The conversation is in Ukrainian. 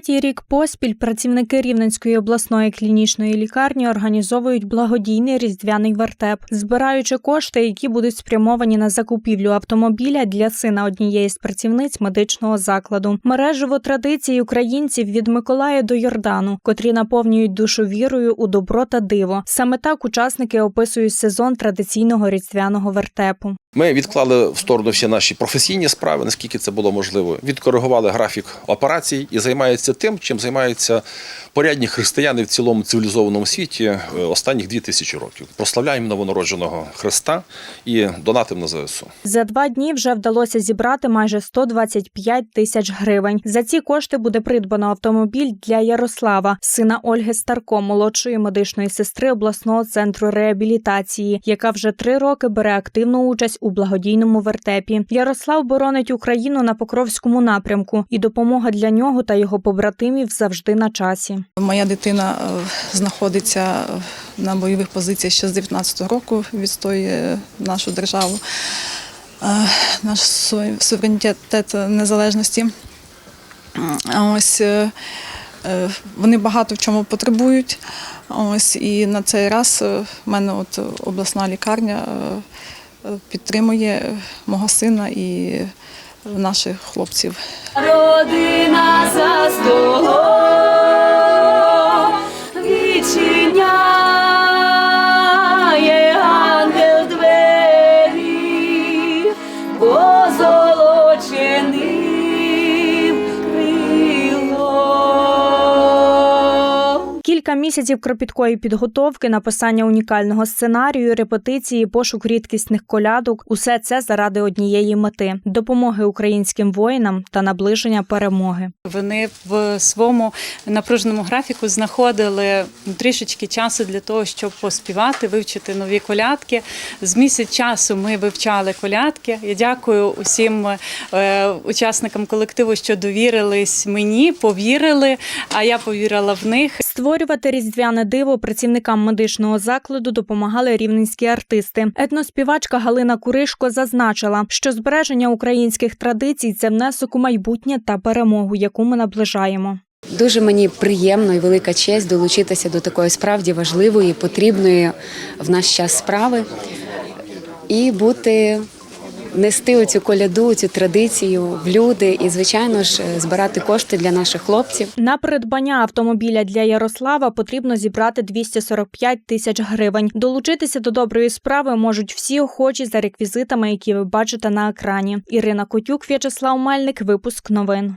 Третій рік поспіль працівники Рівненської обласної клінічної лікарні організовують благодійний різдвяний вертеп, збираючи кошти, які будуть спрямовані на закупівлю автомобіля для сина однієї з працівниць медичного закладу. Мережево традиції українців від Миколая до Йордану, котрі наповнюють душу вірою у добро та диво. Саме так учасники описують сезон традиційного різдвяного вертепу. Ми відклали в сторону всі наші професійні справи, наскільки це було можливо. Відкоригували графік операцій і займаються тим, чим займаються порядні християни в цілому цивілізованому світі е, останніх дві тисячі років. Прославляємо новонародженого Христа і донатимо на ЗСУ. За два дні вже вдалося зібрати майже 125 тисяч гривень. За ці кошти буде придбано автомобіль для Ярослава, сина Ольги Старко, молодшої медичної сестри обласного центру реабілітації, яка вже три роки бере активну участь у благодійному вертепі. Ярослав боронить Україну на Покровському напрямку, і допомога для нього та його побратимів завжди на часі. Моя дитина е, знаходиться е, на бойових позиціях ще з 19-го року, відстоює нашу державу, е, наш суверенітет незалежності. Ось е, е, вони багато в чому потребують. Ось і на цей раз е, в мене от обласна лікарня е, е, підтримує мого сина і наших хлопців. Родина Кілька місяців кропіткої підготовки, написання унікального сценарію, репетиції, пошук рідкісних колядок усе це заради однієї мети допомоги українським воїнам та наближення перемоги. Вони в своєму напруженому графіку знаходили трішечки часу для того, щоб поспівати, вивчити нові колядки. З місяць часу ми вивчали колядки. Я дякую усім е, учасникам колективу, що довірились мені, повірили. А я повірила в них. Створювати різдвяне диво працівникам медичного закладу допомагали рівненські артисти. Етноспівачка Галина Куришко зазначила, що збереження українських традицій це внесок у майбутнє та перемогу, яку ми наближаємо. Дуже мені приємно і велика честь долучитися до такої справді важливої, потрібної в наш час справи і бути. Нести оцю коляду, цю традицію в люди і, звичайно ж, збирати кошти для наших хлопців. На придбання автомобіля для Ярослава потрібно зібрати 245 тисяч гривень. Долучитися до доброї справи можуть всі охочі за реквізитами, які ви бачите на екрані. Ірина Котюк, В'ячеслав Мельник. Випуск новин.